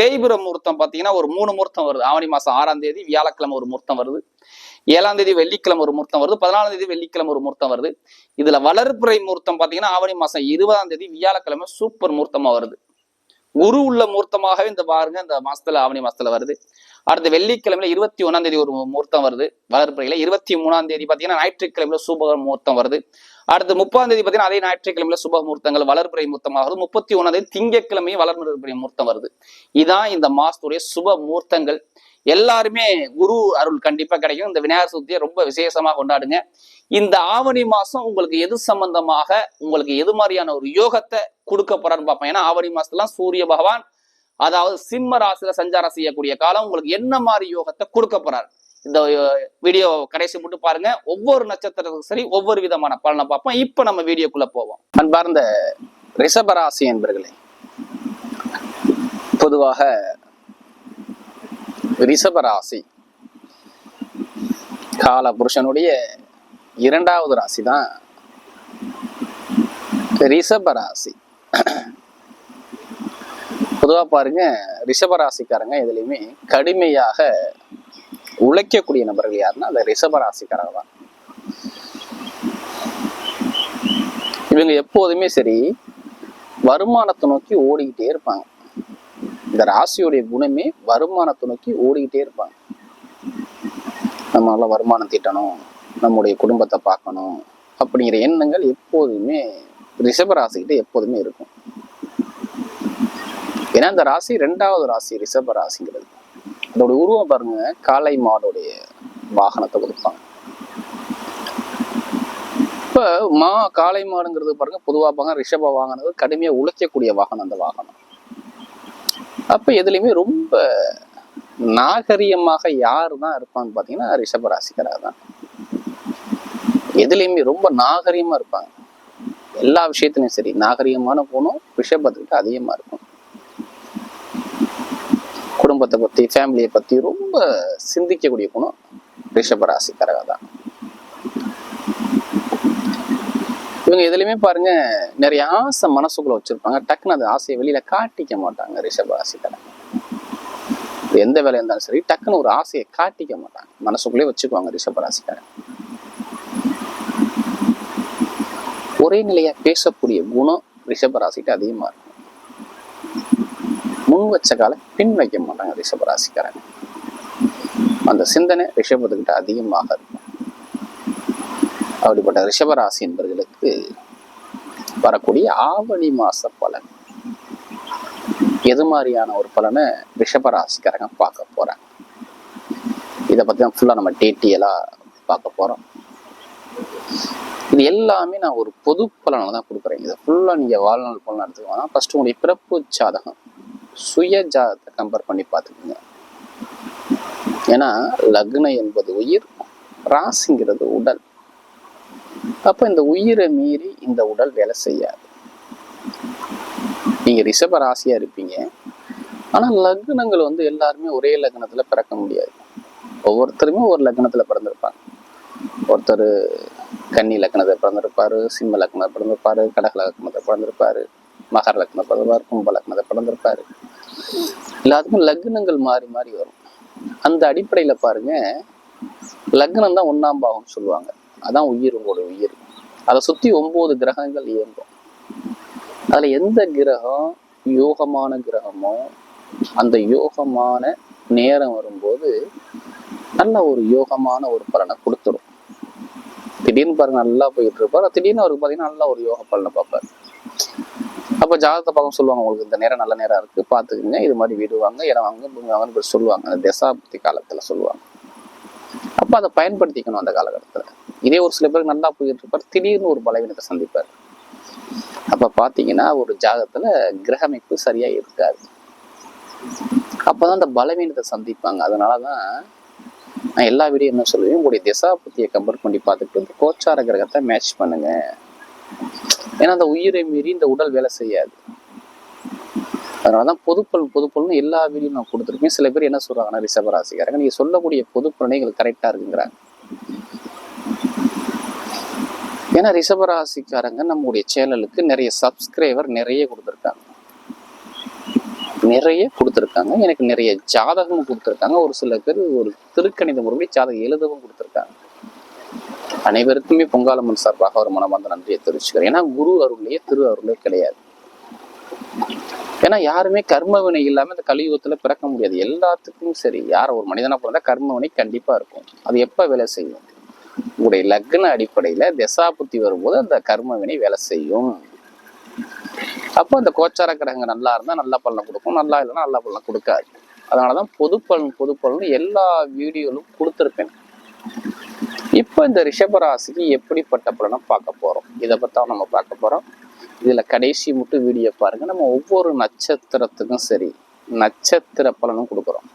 தேய்பிர முகூர்த்தம் பாத்தீங்கன்னா ஒரு மூணு முகூர்த்தம் வருது. ஆவணி மாசம் ஆறாம் தேதி வியாழக்கிழமை ஒரு முகூர்த்தம் வருது. ஏழாம் தேதி வெள்ளிக்கிழமை ஒரு முகூர்த்தம் வருது. பதினாலாம் தேதி வெள்ளிக்கிழமை ஒரு முகூர்த்தம் வருது. இதுல வளர்ப்புறை முகூர்த்தம் பாத்தீங்கன்னா ஆவணி மாசம் இருபதாம் தேதி வியாழக்கிழமை சூப்பர் முகூர்த்தமா வருது. குரு உள்ள முகூர்த்தமாகவே இந்த பாருங்க இந்த மாசத்துல ஆவணி மாசத்துல வருது. அடுத்த வெள்ளிக்கிழமையில இருபத்தி ஒண்ணாம் தேதி ஒரு முகூர்த்தம் வருது. வளர்ப்புறையில இருபத்தி மூணாம் தேதி பாத்தீங்கன்னா ஞாயிற்றுக்கிழமையில சுப முகூர்த்தம் வருது. அடுத்து முப்பதாம் தேதி பாத்தீங்கன்னா அதே ஞாயிற்றுக்கிழமையில சுப முகூர்த்தங்கள் வளர்ப்புறை முகூர்த்தமாக முப்பத்தி ஒண்ணாம் தேதி திங்கக்கிழமை வளர்பிறை முகூர்த்தம் வருது. இதான் இந்த மாசத்துடைய சுப முகூர்த்தங்கள் எல்லாருமே குரு அருள் கண்டிப்பா கிடைக்கும். இந்த விநாயகர் சதுர்த்தியை ரொம்ப விசேஷமா கொண்டாடுங்க. இந்த ஆவணி மாசம் உங்களுக்கு எது சம்பந்தமாக உங்களுக்கு எது மாதிரியான ஒரு யோகத்தை கொடுக்க போறான்னு பார்ப்போம். ஏன்னா ஆவணி மாசத்துலாம் சூரிய பகவான் அதாவது சிம்ம ராசியில சஞ்சாரம் செய்யக்கூடிய காலம் உங்களுக்கு என்ன மாதிரி யோகத்தை கொடுக்க போறாரு? இந்த வீடியோ கடைசி மட்டும் பாருங்க. ஒவ்வொரு நட்சத்திரத்துக்கும் சரி ஒவ்வொரு விதமான பலனை பார்ப்போம். இப்ப நம்ம வீடியோக்குள்ள போவோம். அன்பார்ந்த ரிஷபராசி என்பர்களே பொதுவாக ரிஷபராசி கால புருஷனுடைய இரண்டாவது ராசி தான் ரிஷபராசி. பொதுவா பாருங்க ரிஷபராசிக்காரங்க எதுலையுமே கடுமையாக உழைக்கக்கூடிய நபர்கள் யாருன்னா அந்த ரிஷபராசிக்காரங்க தான் இவங்க எப்போதுமே சரி வருமானத்தை நோக்கி ஓடிக்கிட்டே இருப்பாங்க. இந்த ராசியுடைய குணமே வருமானத்தை நோக்கி ஓடிக்கிட்டே இருப்பாங்க. நம்மளால வருமானம் தீட்டணும் நம்முடைய குடும்பத்தை பார்க்கணும் அப்படிங்கிற எண்ணங்கள் எப்போதுமே ரிஷபராசிக்கிட்ட எப்போதுமே இருக்கும். ஏன்னா இந்த ராசி ரெண்டாவது ராசி ரிஷப ராசிங்கிறது. அதோட உருவம் பாருங்க. காளை மாடோடைய வாகனத்தை கொடுப்பாங்க. இப்ப மா காளை மாடுங்கிறது பாருங்க பொதுவா பாருங்க ரிஷப வாகனம் கடுமையா உழைக்கக்கூடிய வாகனம் அந்த வாகனம். அப்ப எதுலையுமே ரொம்ப நாகரிகமாக யார் தான் இருப்பான்னு பாத்தீங்கன்னா ரிஷப ராசிக்காரர் தான் எதுலையுமே ரொம்ப நாகரிகமா இருப்பாங்க. எல்லா விஷயத்துலயும் சரி நாகரிகமான குணம் ரிஷபத்துக்கிட்ட அதிகமா இருக்கும். குடும்பத்தை பற்றி ஃபேமிலியை பற்றி ரொம்ப சிந்திக்கக்கூடிய குணம் ரிஷபராசிக்காரக தான். இவங்க எதுலையுமே பாருங்க நிறைய ஆசை மனசுக்குள்ள வச்சிருப்பாங்க. டக்குன்னு அந்த ஆசையை வெளியில காட்டிக்க மாட்டாங்க ரிஷபராசிக்காரங்க எந்த வேலையா இருந்தாலும் சரி டக்குன்னு ஒரு ஆசையை காட்டிக்க மாட்டாங்க. மனசுக்குள்ளே வச்சுக்குவாங்க ரிஷபராசிக்காரங்க ஒரே நிலையா பேசக்கூடிய குணம் ரிஷபராசிட்டு அதிகமா இருக்கும். முன் வச்ச கால பின் வைக்க மாட்டாங்க ரிஷபராசிக்காரங்க. அந்த சிந்தனை ரிஷபத்துக்கிட்ட அதிகமாக இருக்கும். அப்படிப்பட்ட ரிஷபராசி என்பவர்களுக்கு வரக்கூடிய ஆவணி மாச பலன். எது மாதிரியான ஒரு பலனை ரிஷபராசிக்காரங்க பார்க்க போறாங்க? இதை பத்தி தான் ஃபுல்லா நம்ம டேட்டியலா பார்க்க போறோம். இது எல்லாமே நான் ஒரு பொது பலனை தான் கொடுக்குறேன். இதை ஃபுல்லா நீங்க வாழ்நாள் பலன் எடுத்துக்கோங்க. ஃபஸ்ட்டு உங்களுடைய பிறப்பு ஜாதகம். சுய ஜாதத்தை கம்பேர் பண்ணி பார்த்துக்கோங்க. ஏன்னா லக்னம் என்பது உயிர் ராசிங்கிறது உடல். அப்போ இந்த உயிரை மீறி இந்த உடல் வேலை செய்யாது. நீங்கள் ரிஷப ராசியாக இருப்பீங்க. ஆனால் லக்னங்கள் வந்து எல்லாருமே ஒரே லக்னத்தில் பிறக்க முடியாது. ஒவ்வொருத்தருமே ஒரு லக்னத்தில் பிறந்திருப்பாங்க. ஒருத்தர் கன்னி லக்னத்தை பிறந்திருப்பாரு சிம்ம லக்னத்தை பிறந்திருப்பாரு கடக லக்னத்தை பிறந்திருப்பாரு. மகர லக்ன பிறந்திருப்பாரு கும்ப லக்னத்தை பிறந்திருப்பாரு எல்லாத்துக்கும் லக்னங்கள் மாறி மாறி வரும். அந்த அடிப்படையில பாருங்க லக்னம் தான் ஒன்னாம் பாவம் சொல்லுவாங்க. அதான் உயிர் உங்களோட உயிர். அதை சுத்தி ஒன்பது கிரகங்கள் இயங்கும். அதுல எந்த கிரகம் யோகமான கிரகமோ அந்த யோகமான நேரம் வரும்போது நல்ல ஒரு யோகமான ஒரு பலனை கொடுத்துரும் திடீர்னு பாருங்க நல்லா போயிட்டு இருப்பார். திடீர்னு அவருக்கு பார்த்தீங்கன்னா நல்லா ஒரு யோக பலனை பார்ப்பார். அப்போ ஜாதகத்தை பார்க்க சொல்லுவாங்க. உங்களுக்கு இந்த நேரம் நல்ல நேரம் இருக்கு. பார்த்துக்குங்க. இது மாதிரி வீடு வாங்க இடம் வாங்க பூமி வாங்கன்னு இப்படி சொல்லுவாங்க. அந்த தசாப்தி காலத்துல சொல்லுவாங்க. அப்போ அதை பயன்படுத்திக்கணும் அந்த காலகட்டத்தில். இதே ஒரு சில பேருக்கு நல்லா போயிட்டு இருப்பார். திடீர்னு ஒரு பலவீனத்தை சந்திப்பார். அப்ப பாத்தீங்கன்னா ஒரு ஜாதகத்துல கிரக அமைப்பு சரியா இருக்காது. அப்பதான் அந்த பலவீனத்தை சந்திப்பாங்க. அதனாலதான் நான் எல்லா வீடியோ என்ன சொல்லுவேன் உங்களுடைய திசாபத்தியை கம்பேர் பண்ணி பார்த்துட்டு கோச்சார கிரகத்தை மேட்ச் பண்ணுங்க. ஏன்னா அந்த உயிரை மீறி இந்த உடல் வேலை செய்யாது. அதனாலதான் பொதுப்பல் பொதுப்பல்னு எல்லா வீடியும் நான் கொடுத்துருக்கேன். சில பேர் என்ன சொல்றாங்கன்னா ரிஷபராசிக்காரங்க நீங்க சொல்லக்கூடிய பொதுப்பலனை எங்களுக்கு கரெக்டா இருக்குங்கிறாங்க. ஏன்னா ரிஷபராசிக்காரங்க நம்முடைய சேனலுக்கு நிறைய சப்ஸ்கிரைபர் நிறைய கொடுத்துருக்காங்க. நிறைய கொடுத்துருக்காங்க. எனக்கு நிறைய ஜாதகமும் கொடுத்துருக்காங்க. ஒரு சில பேர் ஒரு திருக்கணித முறைப்படி ஜாதகம் எழுதவும் கொடுத்துருக்காங்க. அனைவருக்குமே பொங்காலம்மன் சார்பாக ஒரு மனமார்ந்த நன்றியை தெரிவிச்சுக்கிறேன். ஏன்னா குரு அருள்லேயே திரு அருளே கிடையாது. ஏன்னா யாருமே கர்மவினை இல்லாம இந்த கலியுகத்துல பிறக்க முடியாது. எல்லாத்துக்கும் சரி யார் ஒரு மனிதனா பிறந்தா கர்மவினை கண்டிப்பா இருக்கும். அது எப்ப வேலை செய்யும்? உங்களுடைய லக்ன அடிப்படையில தசாபுத்தி வரும்போது அந்த கர்மவினை வேலை செய்யும். அப்போ அந்த கோச்சார கிரகங்கள் நல்லா இருந்தா நல்ல பலனை கொடுக்கும். நல்லா இல்லைன்னா நல்ல பலனை கொடுக்காது. அதனாலதான் பொது பலன் பொது பலன் எல்லா வீடியோலும் கொடுத்துருப்பேன். இப்போ இந்த ரிஷபராசிக்கு எப்படிப்பட்ட பலனை பார்க்க போறோம்? இதை பத்தா நம்ம பார்க்க போறோம். இதுல கடைசி மட்டும் வீடியோ பாருங்க. நம்ம ஒவ்வொரு நட்சத்திரத்துக்கும் சரி நட்சத்திர பலனும் கொடுக்குறோம்.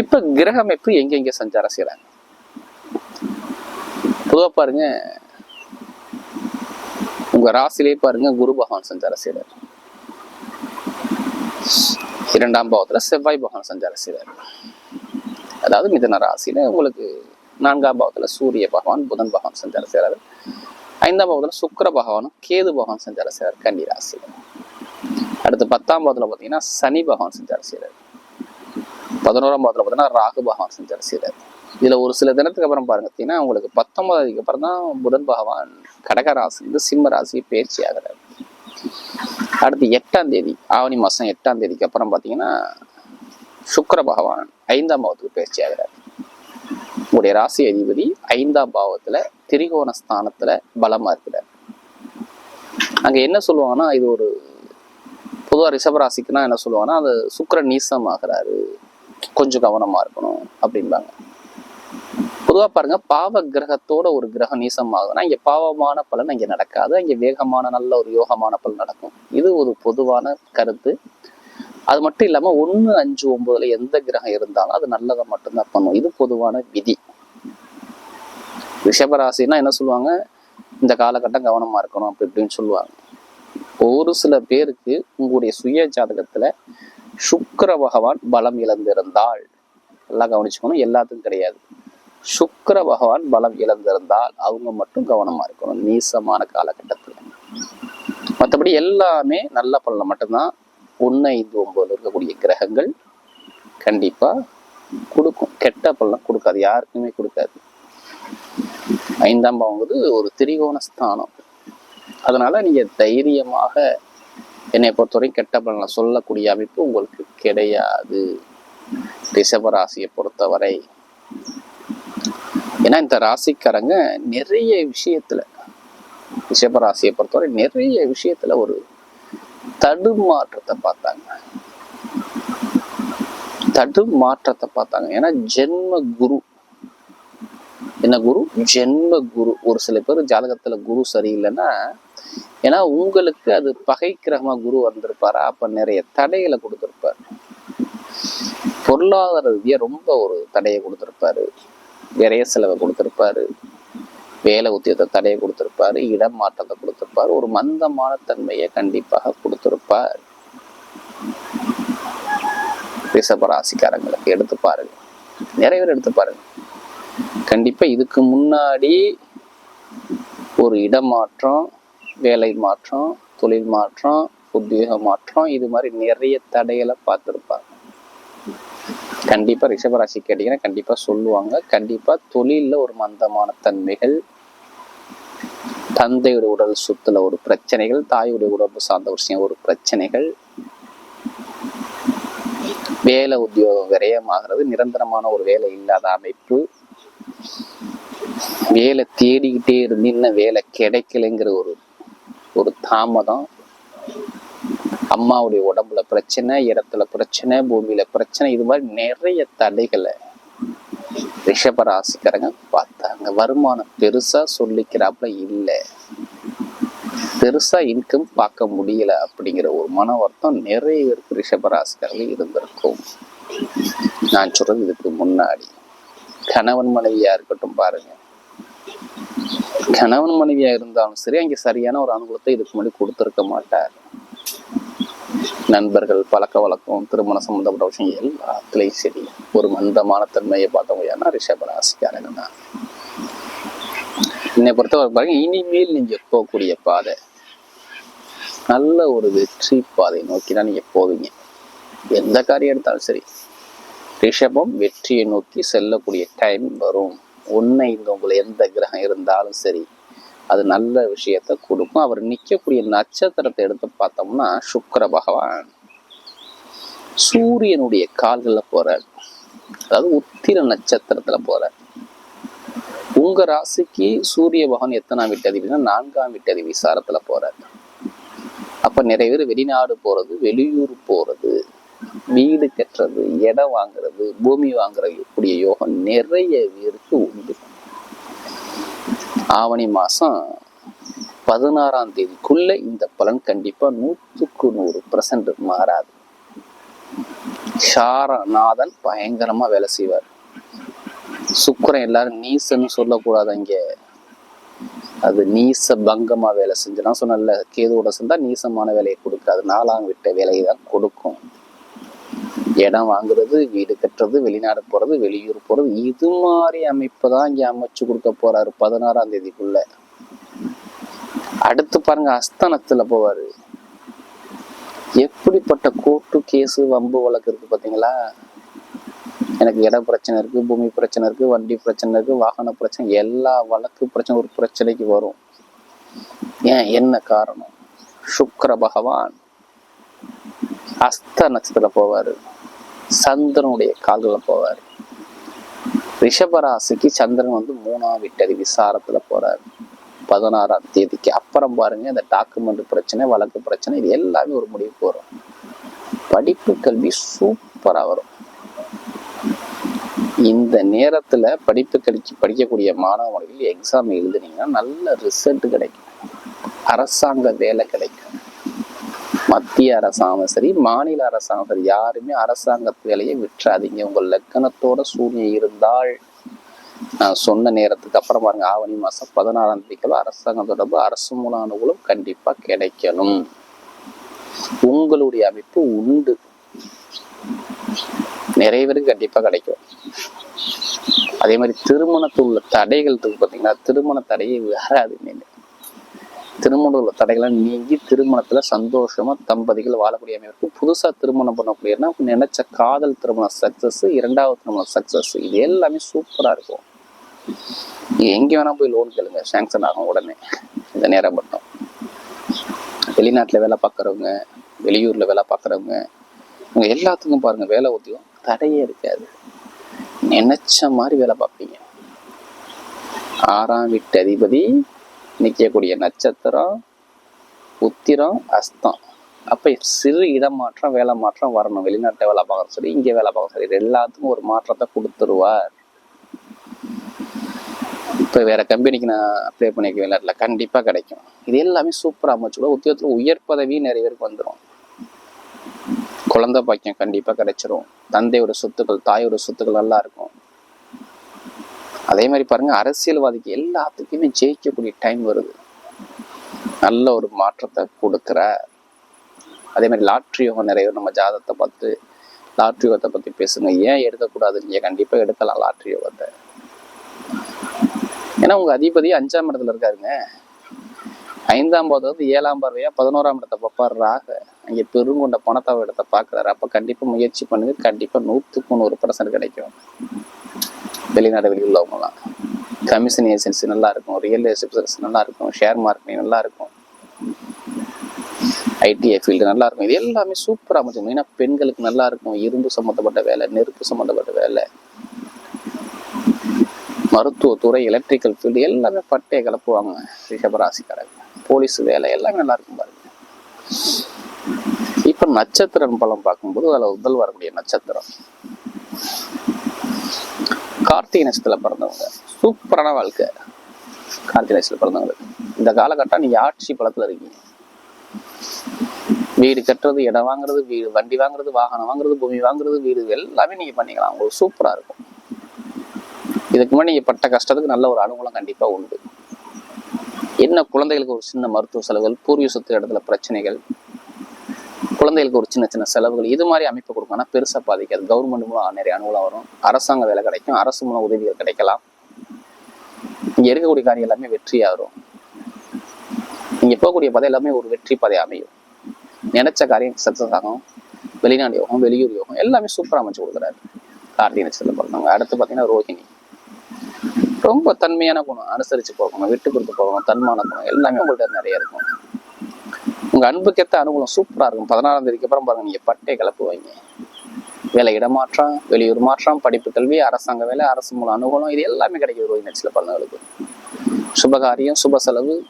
இப்ப கிரக அமைப்பு எங்கெங்க சஞ்சாரம் செய்கிறாங்க பொதுவாக பாருங்க உங்க ராசிலே பாருங்க குரு பகவான் சஞ்சாரம் செய்கிறார் இரண்டாம் பாவத்தில் செவ்வாய் பகவான் சஞ்சாரம் செய்கிறார் அதாவது மிதன ராசியில உங்களுக்கு நான்காம் பாவத்துல சூரிய பகவான் புதன் பகவான் சஞ்சாரம் செய்யறாரு ஐந்தாம் பாவத்துல சுக்கர பகவானும் கேது பகவான் சஞ்சாரம் செய்யறாரு கன்னி ராசி. அடுத்து பத்தாம் பாவத்துல பாத்தீங்கன்னா சனி பகவான் சஞ்சாரம் செய்யறாரு பதினோராம் பாவத்துல பாத்தீங்கன்னா ராகு பகவான் சஞ்சாரம் செய்யறாரு இதுல ஒரு சில தினத்துக்கு அப்புறம் பாருங்க பார்த்தீங்கன்னா உங்களுக்கு பத்தொன்பதாவதுக்கு அப்புறம் தான் புதன் பகவான் கடக ராசிலிருந்து சிம்ம ராசி பயிற்சி ஆகிறார். அடுத்து எட்டாம் தேதி ஆவணி மாசம் எட்டாம் தேதிக்கு அப்புறம் பாத்தீங்கன்னா சுக்கர பகவான் ஐந்தாம் பாவத்துக்கு பயிற்சி ஆகிறார். உங்களுடைய ராசி அதிபதி ஐந்தாம் பாவத்துல திரிகோண ஸ்தானத்துல பலமா இருக்கிறார். அங்க என்ன சொல்லுவாங்கன்னா இது ஒரு பொதுவா ரிஷபராசிக்குன்னா என்ன சொல்லுவாங்கன்னா அது சுக்கிரன் நீசம் ஆகிறாரு கொஞ்சம் கவனமா இருக்கணும் அப்படிம்பாங்க. பொதுவா பாருங்க பாவ கிரகத்தோட ஒரு கிரகம் நீசம் ஆகுதுன்னா இங்க பாவமான பலன் இங்க நடக்காது. அங்க வேகமான நல்ல ஒரு யோகமான பலன் நடக்கும். இது ஒரு பொதுவான கருத்து. அது மட்டும் இல்லாமல் ஒன்று அஞ்சு ஒன்பதுல எந்த கிரகம் இருந்தாலும் அது நல்லதை மட்டும்தான் பண்ணும். இது பொதுவான விதி. ரிஷபராசின்னா என்ன சொல்லுவாங்க? இந்த காலகட்டம் கவனமா இருக்கணும் அப்படி இப்படின்னு சொல்லுவாங்க. ஒரு சில பேருக்கு உங்களுடைய சுய ஜாதகத்தில் சுக்கர பகவான் பலம் இழந்திருந்தால் நல்லா கவனிச்சுக்கணும் எல்லாத்துக்கும் கிடையாது. சுக்கர பகவான் பலம் இழந்திருந்தால் அவங்க மட்டும் கவனமாக இருக்கணும் நீசமான காலகட்டத்தில். மற்றபடி எல்லாமே நல்ல பலனை மட்டும்தான் ஒன்று ஐந்து ஒன்பதுல இருக்கக்கூடிய கிரகங்கள் கண்டிப்பா கொடுக்கும். கெட்ட பலனை கொடுக்காது. யாருக்குமே கொடுக்காது. ஐந்தாம் பாவங்கிறது ஒரு திரிகோண ஸ்தானம். அதனால நீங்க தைரியமாக என்னை பொறுத்தவரைக்கும் கெட்ட பலனை சொல்லக்கூடிய அமைப்பு உங்களுக்கு கிடையாது. ரிஷபராசியை பொறுத்தவரை. ஏன்னா இந்த ராசிக்காரங்க நிறைய விஷயத்துல ரிஷபராசியை பொறுத்தவரை நிறைய விஷயத்துல ஒரு தடுமாற்றத்தை பார்த்தாங்க. தடுமாற்றத்தை பார்த்தாங்க. ஏன்னா ஜென்ம குரு. என்ன குரு? ஜென்ம குரு. ஒரு சில பேர் ஜாதகத்துல குரு சரியில்லைன்னா ஏன்னா உங்களுக்கு அது பகை கிரகமா குரு வந்திருப்பாரா? அப்ப நிறைய தடைகளை கொடுத்திருப்பாரு. பொருளாதார ரீதியா ரொம்ப ஒரு தடையை கொடுத்திருப்பாரு. நிறைய செலவை கொடுத்திருப்பாரு. வேலை உத்தியத்தை தடையை கொடுத்திருப்பாரு இடம் மாற்றத்தை கொடுத்திருப்பாரு ஒரு மந்தமான தன்மையை கண்டிப்பாக கொடுத்துருப்பார். ரிஷபராசிக்காரங்களுக்கு எடுத்து பாருங்க. நிறைய பேர் எடுத்து பாருங்க. கண்டிப்பா இதுக்கு முன்னாடி ஒரு இடமாற்றம் வேலை மாற்றம் தொழில் மாற்றம் உத்தியோக மாற்றம் இது மாதிரி நிறைய தடைகளை பார்த்துருப்பாங்க. கண்டிப்பா ரிஷபராசி கேட்டீங்கன்னா கண்டிப்பா சொல்லுவாங்க. கண்டிப்பா தொழில்ல ஒரு மந்தமான தன்மைகள் தந்தையுடைய உடல் சுத்துல ஒரு பிரச்சனைகள் தாயுடைய உடம்பு சார்ந்த விஷயம் ஒரு பிரச்சனைகள். வேலை உத்தியோகம் விரயமாகிறது. நிரந்தரமான ஒரு வேலை இல்லாத அமைப்பு. வேலை தேடிக்கிட்டே இருந்து இன்னும் வேலை கிடைக்கலைங்கிற ஒரு ஒரு தாமதம். அம்மாவுடைய உடம்புல பிரச்சனை இடத்துல பிரச்சனை பூமியில பிரச்சனை இது மாதிரி நிறைய தடைகளை ரிஷபராசிக்காரங்க பார்த்தாங்க வருமானம் பெருசா சொல்லிக்கிறாப்புல இல்லை. பெருசா இன்கம் பார்க்க முடியல அப்படிங்கிற ஒரு மன வருத்தம் நிறைய பேருக்கு ரிஷபராசிக்காரங்க இருந்திருக்கும். நான் சொல்றது இதுக்கு முன்னாடி. கணவன் மனைவியா இருக்கட்டும் பாருங்க. கணவன் மனைவியா இருந்தாலும் சரி அங்க சரியான ஒரு அனுகூலத்தை இதுக்கு முன்னாடி கொடுத்திருக்க மாட்டார். நண்பர்கள் பழக்க வழக்கம் திருமண சம்பந்தப்பட்ட விஷயம் எல்லாத்துலேயும் சரி. ஒரு மந்தமான தன்மையை பார்த்தவங்க யாருன்னா ரிஷபராசிக்காரங்க தான். என்னை பொறுத்தவரை பாருங்க இனிமேல் நீங்க போகக்கூடிய பாதை நல்ல ஒரு வெற்றி பாதை நோக்கி தான் நீங்க போவீங்க. எந்த காரியம் எடுத்தாலும் சரி ரிஷபம் வெற்றியை நோக்கி செல்லக்கூடிய டைம் வரும். உன்னை இந்த உங்களை எந்த கிரகம் இருந்தாலும் சரி அது நல்ல விஷயத்த கொடுக்கும். அவர் நிற்கக்கூடிய நட்சத்திரத்தை எடுத்து பார்த்தோம்னா சுக்கர பகவான் சூரியனுடைய கால்களில் போறார். அதாவது உத்திர நட்சத்திரத்துல போறார் உங்க ராசிக்கு சூரிய பகவான் எத்தனாம் வீட்டதிபதினா நான்காம் வீட்டதி விசாரத்துல போறார். அப்ப நிறைய பேர் வெளிநாடு போறது வெளியூர் போறது வீடு கட்டுறது இடம் வாங்குறது பூமி வாங்குறது கூடிய யோகம் நிறைய பேருக்கு உண்டு. ஆவணி மாசம் பதினாறாம் தேதிக்குள்ள இந்த பலன் கண்டிப்பா நூற்றுக்கு நூறு பர்சன்ட் மாறாது. ஷாரநாதன் பயங்கரமா வேலை செய்வார். சுக்கரன் எல்லாரும் நீசன்னு சொல்லக்கூடாது அங்க. அது நீச பங்கமா வேலை செஞ்சு நான் சொன்னல கேதுவோட செஞ்சா நீசமான வேலையை கொடுக்காது. நாலாம் விட்ட வேலையை தான் கொடுக்கும். இடம் வாங்குறது வீடு கட்டுறது வெளிநாடு போறது வெளியூர் போறது இது மாதிரி அமைப்பு தான் இங்க அமைச்சு கொடுக்க போறாரு பதினாறாம் தேதிக்குள்ள. அடுத்து பாருங்க அஸ்தனத்துல போவாரு. எப்படிப்பட்ட கோர்ட்டு கேஸு வம்பு வழக்கு இருக்குது பார்த்தீங்களா? எனக்கு இட பிரச்சனை இருக்குது பூமி பிரச்சனை இருக்குது வண்டி பிரச்சனை இருக்குது வாகன பிரச்சனை எல்லா வழக்கு பிரச்சனை ஒரு பிரச்சனைக்கு வரும். ஏன்? என்ன காரணம்? சுக்கர பகவான் அஸ்த நட்சத்திரம் போவார். சந்திரனுடைய கால்களில் போவார். ரிஷபராசிக்கு சந்திரன் வந்து மூணாம் வீட்டடி விசாரத்தில் போகிறார் பதினாறாம் தேதிக்கு அப்புறம் பாருங்க இந்த டாக்குமெண்ட் பிரச்சனை வழக்கு பிரச்சனை இது எல்லாமே ஒரு முடிவுக்கு வரும். படிப்பு கல்வி சூப்பராக வரும். இந்த நேரத்துல படிப்பு கல்வி படிக்கக்கூடிய மாணவர்கள் எக்ஸாம் எழுதுனீங்கன்னா நல்ல ரிசல்ட் கிடைக்கும். அரசாங்க வேலை கிடைக்கும். மத்திய அரசாங்கம் சரி மாநில அரசாங்கம் சரி யாருமே அரசாங்க வேலையை விட்டுறாதீங்க. உங்கள் லக்கணத்தோட சூழ்நிலை இருந்தால் சொன்ன நேரத்துக்கு அப்புறம் பாருங்க ஆவணி மாசம் பதினாறாம் தேதிக்குள்ள அரசாங்கம் தொடர்பு அரசு மூல அனுகூலம் கண்டிப்பா கிடைக்கணும். உங்களுடைய அமைப்பு உண்டு. நிறைய பேருக்கு கண்டிப்பா கிடைக்கும். அதே மாதிரி திருமணத்தில் உள்ள தடைகள் பார்த்தீங்கன்னா திருமண தடையை வராது. நீங்க திருமண உள்ள தடைகள்லாம் நீங்கி திருமணத்துல சந்தோஷமா தம்பதிகள் வாழக்கூடிய அமைப்பு புதுசா திருமணம் பண்ணக்கூடியனா நினைச்ச காதல் திருமணம் சக்சஸ் இரண்டாவது திருமணம் சக்சஸ் இது எல்லாமே சூப்பரா இருக்கும். நீங்க எங்க வேணா போய் லோன் கேளுங்க சாங்ஷன் ஆகும் உடனே. இந்த நேரம் மட்டும். வெளிநாட்டுல வேலை பார்க்குறவங்க வெளியூர்ல வேலை பார்க்குறவங்க இவங்க எல்லாத்துக்கும் பாருங்க வேலை உத்தியம் தடையே இருக்காது. நினைச்ச மாதிரி வேலை பார்ப்பீங்க. ஆறாம் வீட்டு அதிபதி நிற்கக்கூடிய நட்சத்திரம் உத்திரம் அஸ்தம். அப்போ சிறு இடமாற்றம் வேலை மாற்றம் வரணும். வெளிநாட்டை வேலை பார்க்கறது சரி இங்கே வேலை பார்க்க சரி. எல்லாத்துக்கும் ஒரு மாற்றத்தை கொடுத்துருவார். இப்போ வேற கம்பெனிக்கு நான் அப்ளை பண்ணிக்க வெளிநாட்டில். கண்டிப்பாக கிடைக்கும். இது எல்லாமே சூப்பராக அமைச்சுக்கூட உத்தியோகத்தில் உயர் பதவி நிறைய பேருக்கு வந்துடும் குழந்தை பாக்கியம் கண்டிப்பாக கிடைச்சிரும். தந்தையோட சொத்துக்கள் தாயோட சொத்துக்கள் நல்லா இருக்கும். அதே மாதிரி பாருங்க அரசியல்வாதிக்கு எல்லாத்துக்குமே ஜெயிக்கக்கூடிய டைம் வருது. நல்ல ஒரு மாற்றத்தை கொடுக்குற அதே மாதிரி லாட்ரி யோகம் நிறைய நம்ம ஜாதத்தை பார்த்து லாட்ரி யோகத்தை பத்தி பேசுங்க. ஏன் எடுக்கக்கூடாது? நீங்க கண்டிப்பா எடுக்கலாம் லாட்ரி யோகத்தை. ஏன்னா உங்க அதிபதி அஞ்சாம் இடத்துல இருக்காருங்க. ஐந்தாம் பாவது ஏழாம் பார்வையா பதினோராம் இடத்தை பார்ப்பாரு ராக. அங்க பெருங்கொண்ட பணத்தாவ இடத்தை பாக்குறாரு அப்ப கண்டிப்பா முயற்சி பண்ணுங்க. கண்டிப்பா நூத்துக்கு நூறு பர்சன்ட் கிடைக்கும். வெளிநாடு வெளியுள்ளவங்கலாம் கமிஷன் ஏஜென்சி நல்லா இருக்கும் ரியல் எஸ்டேட் நல்லா இருக்கும் ஷேர் மார்க்கெட் நல்லா இருக்கும் ஐடிஐ ஃபீல்டு நல்லா இருக்கும் இது எல்லாமே சூப்பராக அமைச்சு மெயினாக பெண்களுக்கு நல்லா இருக்கும் இரும்பு சம்மந்தப்பட்ட வேலை நெருப்பு சம்மந்தப்பட்ட வேலை. மருத்துவத்துறை எலக்ட்ரிக்கல் ஃபீல்டு எல்லாமே பட்டையை கலப்புவாங்க. ரிஷபராசிக்காரங்க போலீஸ் வேலை எல்லாமே நல்லா இருக்கும் பாருங்க. இப்போ நட்சத்திரம் பலம் பார்க்கும்போது அதில் முதல் வரக்கூடிய நட்சத்திரம். கார்த்திகை நட்சத்திரத்தில் பிறந்தவங்க. சூப்பரான வாழ்க்கை. கார்த்திகை நட்சத்திரத்தில் பிறந்தவங்களுக்கு இந்த காலகட்டம் நீங்க ஆட்சி பழத்தில் இருக்கீங்க. வீடு கட்டுறது இடம் வாங்குறது வீடு வண்டி வாங்குறது வாகனம் வாங்குறது பூமி வாங்குறது வீடு எல்லாமே நீங்க பண்ணிக்கலாம். உங்களுக்கு சூப்பரா இருக்கும். இதுக்கு முன்னாடி நீங்க பட்ட கஷ்டத்துக்கு நல்ல ஒரு அனுகூலம் கண்டிப்பா உண்டு. என்ன குழந்தைகளுக்கு ஒரு சின்ன மருத்துவ செலவுகள் பூர்வீக சொத்து இடத்துல பிரச்சனைகள் குழந்தைகளுக்கு ஒரு சின்ன சின்ன செலவுகள் இது மாதிரி அமைப்பு கொடுக்கணும் பெருசாக பெருசா பாதிக்காது. கவர்மெண்ட் மூலம் நிறைய அனுகூலம் வரும். அரசாங்க வேலை கிடைக்கும். அரசு மூலம் உதவிகள் கிடைக்கலாம். இங்கே இருக்கக்கூடிய காரியம் எல்லாமே வெற்றியாக வரும். நீங்கள் போகக்கூடிய பதை எல்லாமே ஒரு வெற்றி பதை அமையும். நினைச்ச காரியம் சக்சஸ் ஆகும். வெளிநாடு யோகம் வெளியூர் யோகம் எல்லாமே சூப்பராக அமைச்சு கொடுக்குறாரு. கார்த்திகை நட்சத்திரத்தில் பிறந்தவங்க. அடுத்து பார்த்தீங்கன்னா ரோஹிணி. ரொம்ப தன்மையான குணம். அனுசரித்து போகணும் விட்டு கொடுத்து போகணும் தன்மான குணம். எல்லாமே உங்கள்கிட்ட நிறைய இருக்கும். உங்க அன்புக்கேத்த அனுகூலம் சூப்பராக இருக்கும். பதினாறாம் தேதிக்கு அப்புறம் பாருங்கள் நீங்கள் பட்டை கிளப்புவீங்க. வேலை இடமாற்றம் வெளியூர் மாற்றம் படிப்பு கல்வி அரசாங்க வேலை அரசு மூலம் அனுகூலம் இது எல்லாமே கிடைக்கிது ரோஹிணி நட்சத்திர பிறந்தவங்களுக்கு சுபகாரியம் சுப செலவு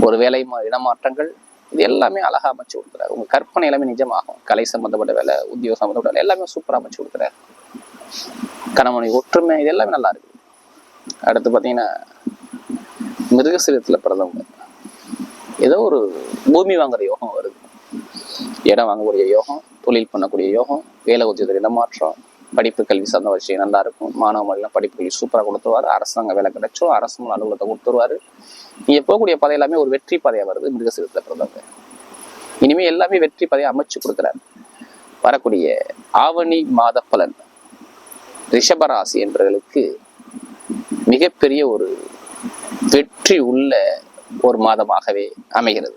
ஒரு வேலை மா- இடமாற்றங்கள் இது எல்லாமே அழகாக அமைச்சு கொடுக்குறாரு. உங்கள் கற்பனை எல்லாமே நிஜமாகும். கலை சம்மந்தப்பட்ட வேலை உத்தியோக சம்மந்தப்பட்ட வேலை எல்லாமே சூப்பராக அமைச்சு கொடுக்குறாரு. கணவனை ஒற்றுமை இது எல்லாமே நல்லா இருக்கு. அடுத்து பார்த்தீங்கன்னா மிருகசீரத்தில் பிறந்தவங்க. ஏதோ ஒரு பூமி வாங்குற யோகம் வருது. இடம் வாங்கக்கூடிய யோகம் தொழில் பண்ணக்கூடிய யோகம் வேலை உத்தியோக இடமாற்றம் படிப்பு கல்வி சார்ந்த விஷயம் நல்லா இருக்கும். மாணவ மாணவிலாம் படிப்பு கல்வி சூப்பராக கொடுத்துருவாரு. அரசாங்க வேலை கிடைச்சோம் அரசு அலுவலகத்தை கொடுத்துருவாரு. நீங்கள் போகக்கூடிய பதை எல்லாமே ஒரு வெற்றி பதையா வருது மிருகசீரத்தில் பிறந்தவங்க. இனிமேல் எல்லாமே வெற்றி பதையை அமைச்சு கொடுக்குறாரு. வரக்கூடிய ஆவணி மாத பலன் ரிஷபராசி என்பவர்களுக்கு மிகப்பெரிய ஒரு வெற்றி உள்ள ஒரு மாதமாகவே அமைகிறது.